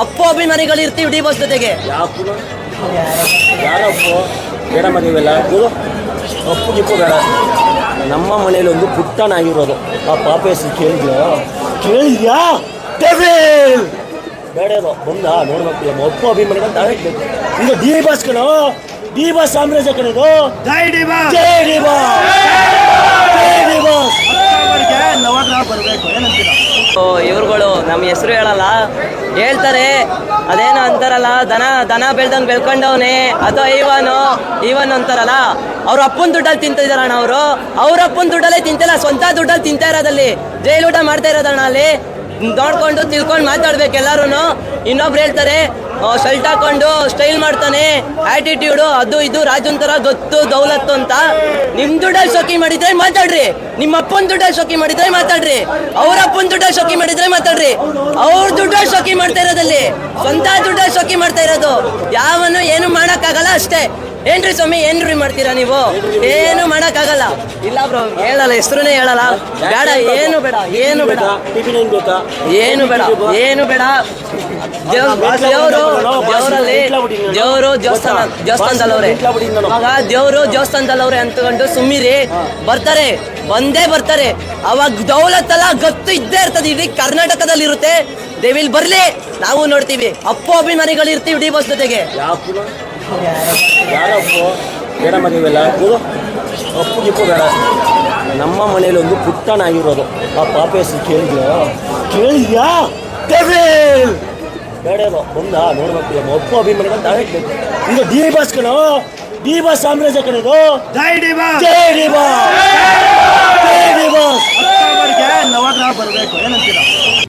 ಅಪ್ಪು ಅಭಿಮಾನಿಗಳು ಇರ್ತೀವಿ D boss ಜೊತೆಗೆ. ಯಾರು ಯಾರಪ್ಪ? ಬೇಡ ಮದುವೆಲ್ಲ ಗುರು ಅಪ್ಪು ಗಿಪ್ಪು ಬೇಡ. ನಮ್ಮ ಮನೇಲಿ ಒಂದು ಪುಟ್ಟನಾಗಿರೋದು ಆ ಪಾಪ ಹೆಸರು ಕೇಳಿದ್ಯಾ? ಕೇಳಿದ್ಯಾ? ಡೆವಿಲ್ ಬೇಡ ಅದು. ಬಂದ ನೋಡ್ಬೇಕು. ನಮ್ಮ ಅಪ್ಪು ಅಭಿಮಾನಿಗಳು ಡೈರೆಕ್ಟ್ ಬೇಕು ಇದು ಡಿ ಬಸ್ ಕಣ? ಡಿ ಬಾಸ್ ಸಾಮ್ರಾಜ್ಯ ಕಣದು? ಜೈ ಡಿ ಬಾ ಜೈ ಡಿ ಬಾಸ್ ಜೈ ಡಿ ಬಾಸ್ ಅವರಿಗೆ ನವಗ್ರಹ ಬರಬೇಕು. ಏನಂತೀರಾ? ಇವ್ರುಗಳು ನಮ್ಮ ಹೆಸರು ಹೇಳಲ್ಲ. ಹೇಳ್ತಾರೆ. ಅದೇನೋ ಅಂತಾರಲ್ಲ, ದನ ದನ ಬೆಳ್ದಂಗ್ ಬೆಳ್ಕೊಂಡವನೆ, ಅಥವಾ ಇವನು ಇವನ್ ಅಂತಾರಲ್ಲ. ಅವ್ರ ಅಪ್ಪನ ದುಡ್ಡಲ್ಲಿ ತಿಂತಿದಾರಣ್ಣ ಅವರು. ಅವ್ರ ಅಪ್ಪನ ದುಡ್ಡಲ್ಲೇ ತಿಂತಿಲ್ಲ, ಸ್ವಂತ ದುಡ್ಡಲ್ಲಿ ತಿಂತಾ ಇರೋದಲ್ಲಿ. ಜೈಲ್ ಊಟ ಮಾಡ್ತಾ ಇರೋದಣ್ಣ ಅಲ್ಲಿ. ನೋಡ್ಕೊಂಡು ತಿಳ್ಕೊಂಡು ಮಾತಾಡ್ಬೇಕು ಎಲ್ಲರೂ ಇನ್ನೊಬ್ರು ಹೇಳ್ತಾರೆ ಶರ್ಟ್ ಹಾಕೊಂಡು ಸ್ಟೈಲ್ ಮಾಡ್ತಾನೆ. ಆಟಿಟ್ಯೂಡು ಅದು ಇದು ರಾಜನ್ ತರ ಗೊತ್ತು, ದೌಲತ್ತು ಅಂತ. ನಿಮ್ ದುಡ್ಡಲ್ಲಿ ಶೋಕಿ ಮಾಡಿದ್ರೆ ಮಾತಾಡ್ರಿ. ನಿಮ್ಮ ಅಪ್ಪನ ದುಡ್ಡಲ್ಲಿ ಶೋಕಿ ಮಾಡಿದ್ರೆ ಮಾತಾಡ್ರಿ. ಅವ್ರ ಅಪ್ಪನ ದುಡ್ಡಲ್ಲಿ ಶೋಕಿ ಮಾಡಿದ್ರೆ ಮಾತಾಡ್ರಿ. ಅವ್ರ ದುಡ್ಡಲ್ಲಿ ಶೋಕಿ ಮಾಡ್ತಾ ಇರೋದಲ್ಲಿ, ಸ್ವಂತ ದುಡ್ಡಲ್ಲಿ ಶೋಕಿ ಮಾಡ್ತಾ ಇರೋದು, ಯಾವನು ಏನು ಮಾಡೋಕ್ಕಾಗಲ್ಲ ಅಷ್ಟೇ. ಏನ್ರಿ ಸ್ವಾಮಿ, ಏನ್ರಿ ಮಾಡ್ತೀರಾ ನೀವು? ಏನು ಮಾಡಕ್ಕಾಗಲ್ಲ. ಇಲ್ಲ ಬ್ರೋ, ಹೇಳಲ್ಲ, ಹೆಸರುನೇ ಹೇಳಲ್ಲ. ಬೇಡ, ಏನು ಬೇಡ ಏನು ಬೇಡ. ಏನ್ ಬೇಡ, ಏನು ಬೇಡ. ದೇವರು ದೇವರಲ್ಲಿ ದೇವರು ದೇವಸ್ಥಾನ ದೇವಸ್ಥಾನದಲ್ಲವ್ರೆ ದೇವ್ರು ದೇವಸ್ಥಾನದಲ್ಲವ್ರೆ ಅಂತಕೊಂಡು ಸುಮ್ಮಿರಿ. ಬರ್ತಾರೆ, ಬಂದೇ ಬರ್ತಾರೆ. ಅವಾಗ ದೌಲತ್ತಲ್ಲ ಗತ್ತು ಇದ್ದೇ ಇರ್ತದೆ. ಇಡೀ ಕರ್ನಾಟಕದಲ್ಲಿ ಇರುತ್ತೆ ದೇವಿಲ್ ಬರ್ಲಿ, ನಾವು ನೋಡ್ತೀವಿ. ಅಪ್ಪು ಅಭಿಮಾನಿಗಳು ಇರ್ತೀವಿ ಡಿ ಬಾಸ್ ಜೊತೆಗೆ. ಯಾಕು ಯಾರಪ್ಪ? ಬೇಡ ಮದುವೆಲ್ಲ ಇದು ಅಪ್ಪು ಗಿಪ್ಪು ಬೇಡ. ನಮ್ಮ ಮನೇಲಿ ಒಂದು ಪುಟ್ಟನಾಗಿರೋದು ಆ ಪಾಪ ಹೆಸರು ಕೇಳಿದ್ಯಾ? ಕೇಳಿದ್ಯಾ? ಅದು ಬಂದ ನೋಡ್ಬೇಕು. ನಮ್ಮ ಅಪ್ಪು ಅಭಿಮಾನಿಗಳು ತಾವೇ ಕೇಳಿ ಇದು ಡಿ ಬಾಸ್ ಕಣೋ ಡಿ ಬಾಸ್ ಸಾಮ್ರಾಜ್ಯ ಕಣದು? ಜೈ ಡಿ ಬಾಸ್ ಜೈ ಡಿ ಬಾಸ್